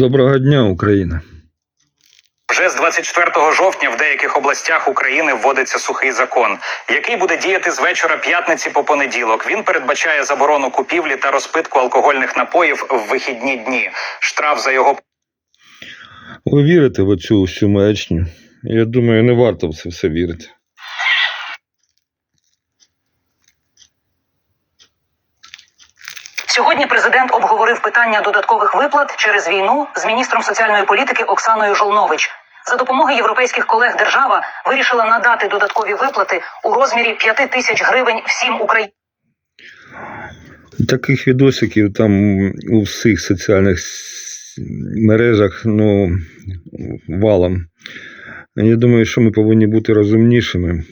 Доброго дня, Україна. Вже з 24 жовтня в деяких областях України вводиться сухий закон, який буде діяти з вечора п'ятниці по понеділок. Він передбачає заборону купівлі та розпитку алкогольних напоїв в вихідні дні. Штраф за його Ви вірите в цю всю маячню? Я думаю, не варто в це все вірити. Сьогодні президент обговорив питання додаткових виплат через війну з міністром соціальної політики Оксаною Жолнович. За допомогою європейських колег держава вирішила надати додаткові виплати у розмірі 5 тисяч гривень всім українцям. Таких відосиків там у всіх соціальних мережах ну, валом. Я думаю, що ми повинні бути розумнішими.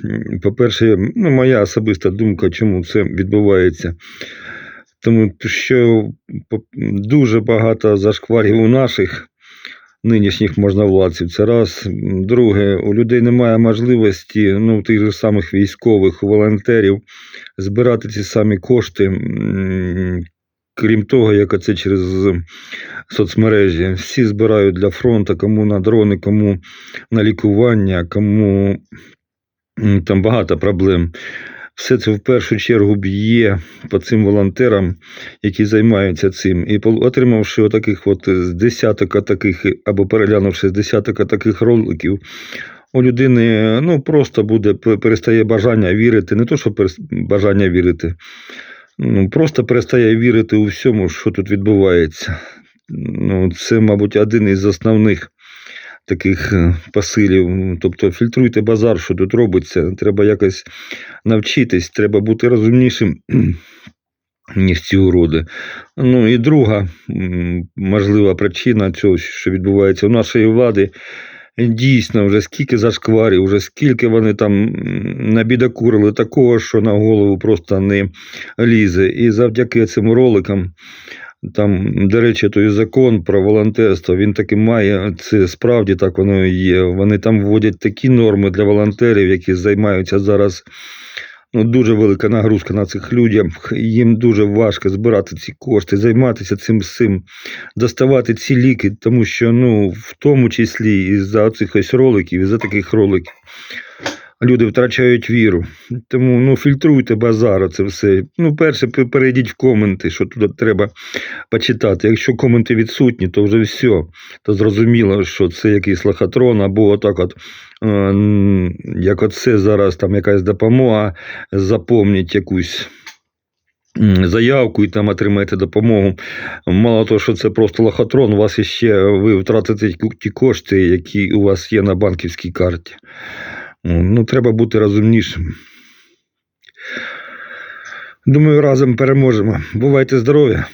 По-перше, ну, моя особиста думка, чому це відбувається. Тому що дуже багато зашкварів у наших нинішніх можновладців. Це раз. Друге, у людей немає можливості, ну, тих же самих військових, волонтерів збирати ці самі кошти. Крім того, як це через соцмережі. Всі збирають для фронту, кому на дрони, кому на лікування, кому там багато проблем. Все це в першу чергу б'є по цим волонтерам, які займаються цим. І отримавши отаких от з десяток таких, або переглянувши з десяток таких роликів, у людини ну, просто буде перестає бажання вірити, не то, що бажання вірити, ну, просто перестає вірити у всьому, що тут відбувається. Ну, це, мабуть, один із основних таких е, посилів. Тобто фільтруйте базар, що тут робиться. Треба якось навчитись, треба бути розумнішим, ніж ці уроди. Ну і друга можлива причина цього, що відбувається у нашої влади. Дійсно, вже скільки зашкварів, вже скільки вони там набідокурили такого, що на голову просто не лізе. І завдяки цим роликам, там, до речі, той закон про волонтерство, він таки має, це справді так воно і є. Вони там вводять такі норми для волонтерів, які займаються зараз. Ну, дуже велика нагрузка на цих людях. Їм дуже важко збирати ці кошти, займатися цим всім, доставати ці ліки, тому що, ну, в тому числі із-за цих ось роликів, із-за таких роликів, люди втрачають віру. Тому ну, фільтруйте базар, це все. Ну, перше, перейдіть в коменти, що туди треба почитати. Якщо коменти відсутні, то вже все. То зрозуміло, що це якийсь лохотрон, або отак от. е, Як оце зараз там якась допомога, запомніть якусь заявку і там отримаєте допомогу. Мало того, що це просто лохотрон, у вас іще ви втратите ті кошти, які у вас є на банківській карті. Ну, треба бути розумнішим. Думаю, разом переможемо. Бувайте здорові!